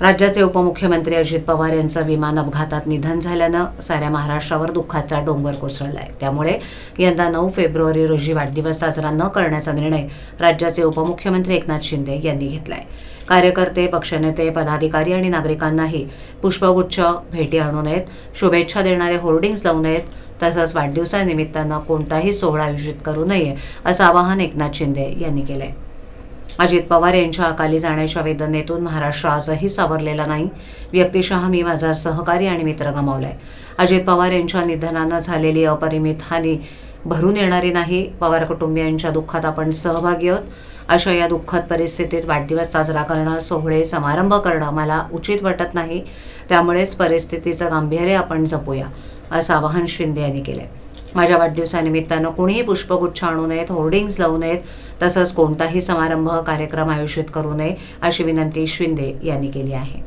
राज्याचे उपमुख्यमंत्री अजित पवार यांचं विमान अपघातात निधन झाल्यानं साऱ्या महाराष्ट्रावर दुःखाचा डोंगर कोसळला आहे त्यामुळे यंदा नऊ फेब्रुवारी रोजी वाढदिवस साजरा न करण्याचा निर्णय राज्याचे उपमुख्यमंत्री एकनाथ शिंदे यांनी घेतलाय. कार्यकर्ते पक्षनेते पदाधिकारी आणि नागरिकांनाही पुष्पगुच्छ भेटी आणू नयेत शुभेच्छा देणारे होर्डिंग्ज लावू नयेत तसंच वाढदिवसानिमित्तानं कोणताही सोहळा आयोजित करू नये असं आवाहन एकनाथ शिंदे यांनी केलं आहे अजित पवार यांच्या अकाली जाण्याच्या वेदनेतून महाराष्ट्र आजही सावरलेला नाही. व्यक्तिशः मी माझा सहकारी आणि मित्र गमावलाय. अजित पवार यांच्या निधनानं झालेली अपरिमित हानी भरून येणारी नाही. पवार कुटुंबियांच्या दुःखात आपण सहभागी आहोत. अशा या दुःखद परिस्थितीत वाढदिवस साजरा करणं सोहळे समारंभ करणं मला उचित वाटत नाही. त्यामुळेच परिस्थितीचं गांभीर्य आपण जपूया असं आवाहन शिंदे यांनी केलं माझ्या वाढदिवसानिमित्तानं कुणीही पुष्पगुच्छ आणू नयेत होर्डिंग्ज लावू नयेत तसंच कोणताही समारंभ कार्यक्रम आयोजित करू नये अशी विनंती शिंदे यांनी केली आहे.